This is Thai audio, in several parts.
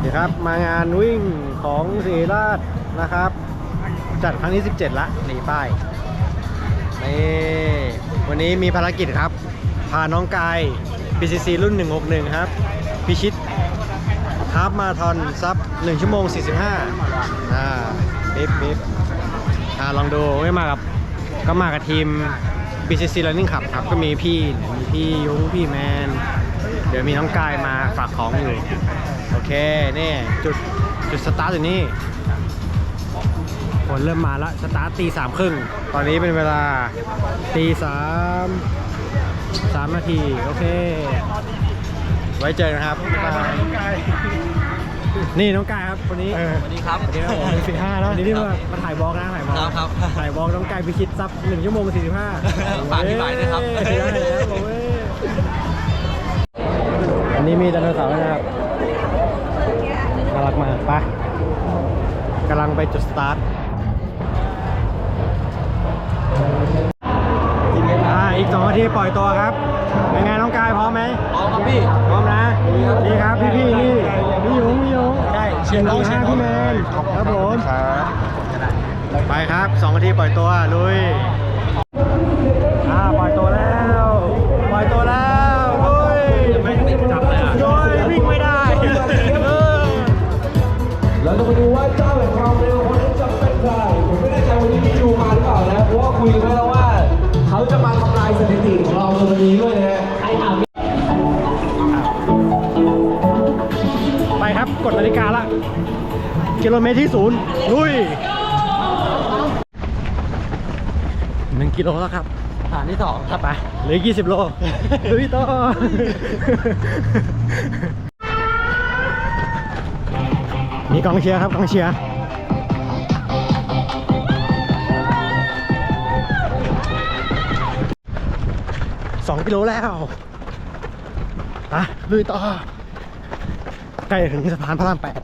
เดี๋ยวครับมางานวิ่งของศรีราชนะครับ จัดครั้งที่ 17 ละนี่ป้ายนี่วันนี้มีภารกิจครับ พาน้องกาย BCC รุ่น 161 ครับ พิชิตฮาฟมาราธอนซับ 1 ชั่วโมง 45อ่าบิ๊บบิ๊บอ่าลองดูไม่มากับก็มากับทีม BCC Running Club ครับ ก็มีพี่ มีพี่ยุ้งพี่แมน เดี๋ยวมีน้องกายมาฝากของอยู่ โอเค นี่ จุดจุดสตาร์ทอยู่นี่คนเริ่มมาแล้วสตาร์ทตีสามครึ่ง ตอนนี้เป็นเวลาตีสามสามนาที โอเค ไว้เจอกันครับบ๊ายบายนี่น้องกายครับคนนี้สวัสดีครับสวัสดีครับผมสิบห้าแล้ววันนี้ที่มามาถ่ายบล็อกนะถ่ายบล็อกครับครับถ่ายบล็อกน้องกายพิชิตซับหนึ่งชั่วโมงสี่สิบห้าฝากพี่บ่ายด้วยครับ นนี้มีไดโนเสาร์นะครับน่ารักมากไปกำลังไปจุดสตาร์ทอ่าอีกสองนาทีปล่อยตัวครับเป็นไงน้องกายพร้อมไหมพร้อมครับพี่พร้อมนะนี่ครับพี่พี่ๆนี่พี่หยงพี่หยงใช่เชียร์น้องเชียร์น้องพี่แมนครับผมไปครับสองนาทีปล่อยตัวลุยอ่าปล่อยตัวแล้ว ดนาฬิกาละ กิโลเมตรที่ศูนย์ลุยหนึ่งกิโลแล้วครับฐานที่สองครับไปเหลือกี่สิบโลลุยต่อมีกองเชียร์ครับกองเชียร์สองกิโลแล้วไปลุยต่อ ใกล้ถึงสะพานพระรามแปด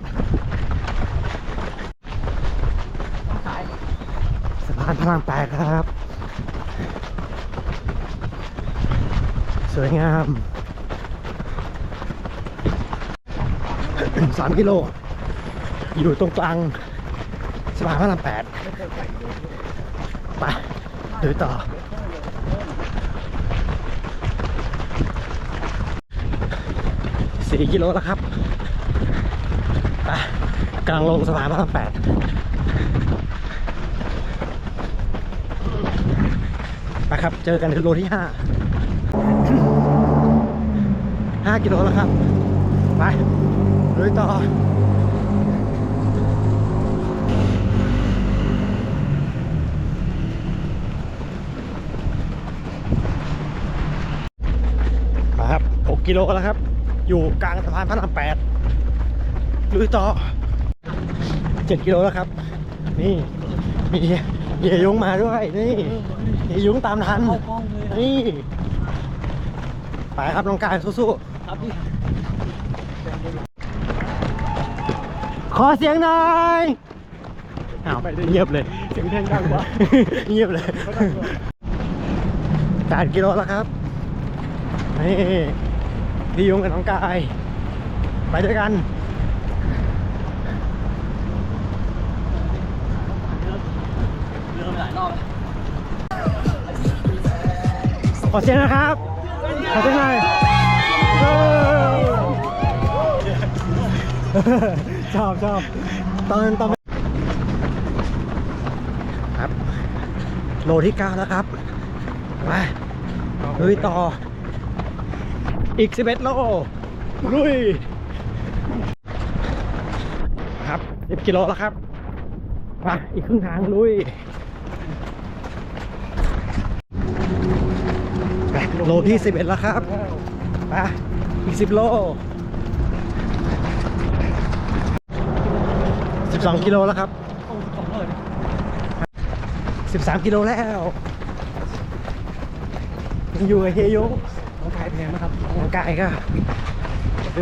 สะพานพระรามแปดครับ สวยงามสามกิโล อยู่ตรงกลางสะพานพระรามแปดไปเดินต่อสี่กิโลแล้วครับ กลางลงสะพานพระรามแปดไปครับ เจอกันที่โลที่ห้าห้ากิโลแล้วครับ ไปลุยต่อมาครับ 6 กิโลแล้วครับ อยู่กลางสะพานพระรามแปดลุยต่อ 7กิโลแล้วครับ นี่มีเฮียยุงมาด้วย นี่เฮียยุงตามทัน นี่ไปครับน้องกายสู้ครับพี่ๆขอเสียงหน่อยอ้าวเงียบเลย เสียงเพลงดังกว่าเงียบเลยแปดกิโลแล้วครับนี่พี่ยุงกับน้องกาย ไปด้วยกัน ขอเสียงนะครับ ขอเสียงหน่อยเออชอบชอบตอนตอนครับ โลที่9แล้วครับมาลุยต่อ อีก11โลลุย ครับ10กิโลแล้วครับมาอีกครึ่งทางลุย โลที่ 11 แล้วครับไปอีก 10 โล 12 กิโลแล้วครับ 13 กิโลแล้วยังอยู่กับเฮโยน้องกายเป็นไงบ้างครับน้องกายก็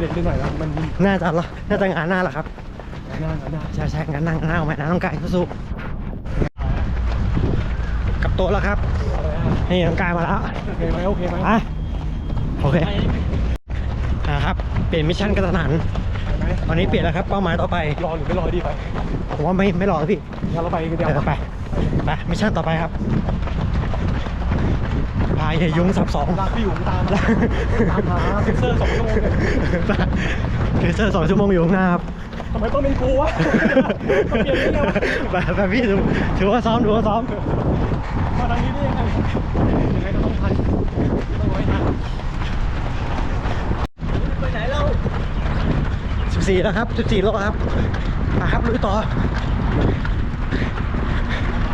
เด็กนิดหน่อยแล้วมันน่าจะละน่าจะงานหน้าแหละครับน่าน่าใช่ใช่งานหน้างานหน้าเอาไหมนะน้องกายสู้ๆกลับโต๊ะแล้วครับ นี่น้องกายมาแล้วโอเคไหมโอเคไหมไปโอเคอ่าครับ เปลี่ยนมิชชั่นกระทันหันตอนนี้เปลี่ยนแล้วครับ เป้าหมายต่อไป รอหรือไม่รอดีไปผมว่าไม่ไม่รอแล้วพี่งั้นเราไปกันเดี๋เดียยววไปไปมิชชั่นต่อไปครับพายเหยยุงสับสองลากพี่อยู่ตามตามหาเซ็นเซอร์สองชั่วโมงเลยเทเซอร์สองชั่วโมงอยู่ข้างหน้าครับ ทำไมต้องเป็นกูวะต้องเปลี่ยนได้ไงวะแบบแบบพี่ถือถือว่าซ้อมถือว่าซ้อมมาทางนี้ได้ยังไงยังไงก็ต้องทันต้องไว้ทันไปไหนเรา14แล้วครับ14โลครับมาครับลุยต่อ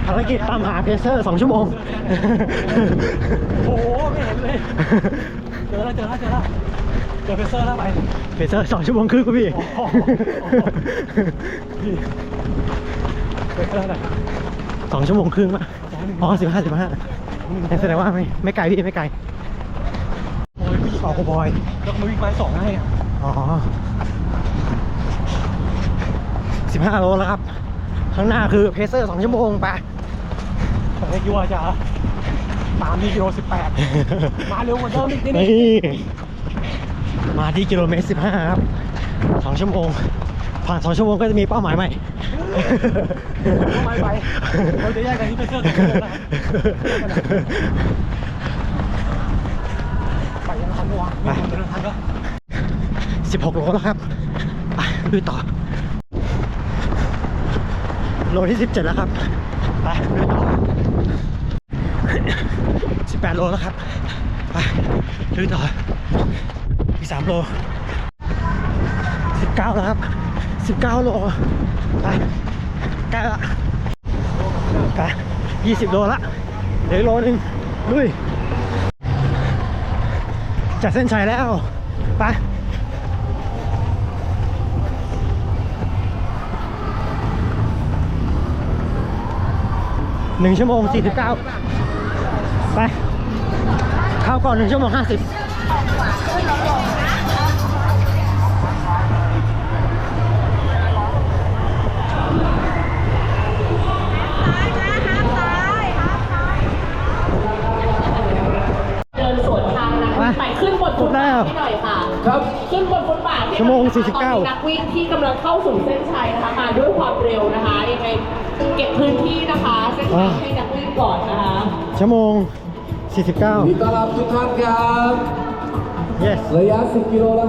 ภารกิจตามหาเพเซอร์สองชั่วโมง โอ้โห ไม่เห็นเลย เจอแล้วเจอแล้วเจอแล้ว เจอเพเซอร์แล้วไปเพเซอร์สองชั่วโมงครึ่งครับพี่โอ้โหพี่เพเซอร์อะไรสองชั่วโมงครึ่งป่ะอ๋อสิบห้าสิบห้าแสดงว่าไม่ไม่ไกลพี่ไม่ไกลโอ้ยพี่ออกบอยแล้วก็มาวิ่งไม้สองให้อะอ๋อสิบห้าโลแล้วครับ ข้างหน้าคือเพเซอร์สองชั่วโมงไปแต่ไม่คิดว่าจะตามที่กิโลสิบแปดมาเร็วกว่าเดิมอีกนิดนึงนี่ มาที่กิโลเมตรสิบห้าครับสองชั่วโมง ผ่านสองชั่วโมงก็จะมีเป้าหมายใหม่ทำไมไปเราจะแยกกันที่เพเซอร์สองชั่วโมงนะครับไปยังทันปะวะไม่ทันเดินทันก็สิบหกโลแล้วครับไปลุยต่อ โลที่สิบเจ็ดแล้วครับ ไปลุยต่อสิบแปดโลแล้วครับ ไปลุยต่อ อีกสามโลสิบเก้าแล้วครับสิบเก้าโลไปใกล้ละไปยี่สิบโลละเหลือโลหนึ่งลุยจัดเส้นชัยแล้วไปหนึ่งชั่วโมงสี่สิบเก้าไปเข้าก่อนหนึ่งชั่วโมงห้าสิบ งนะคะ49ตอนนี้นักวิ่งที่กำลังเข้าสู่เส้นชัยนะคะมาด้วยความเร็วนะคะยังไงเก็บพื้นที่นะคะเส้นชัยให้นักวิ่งก่อนนะคะ ชั่วโมงสี่สิบเก้ายินดีต้อนรับทุกท่านครับ yes ระยะ 10 กิโลแล้ว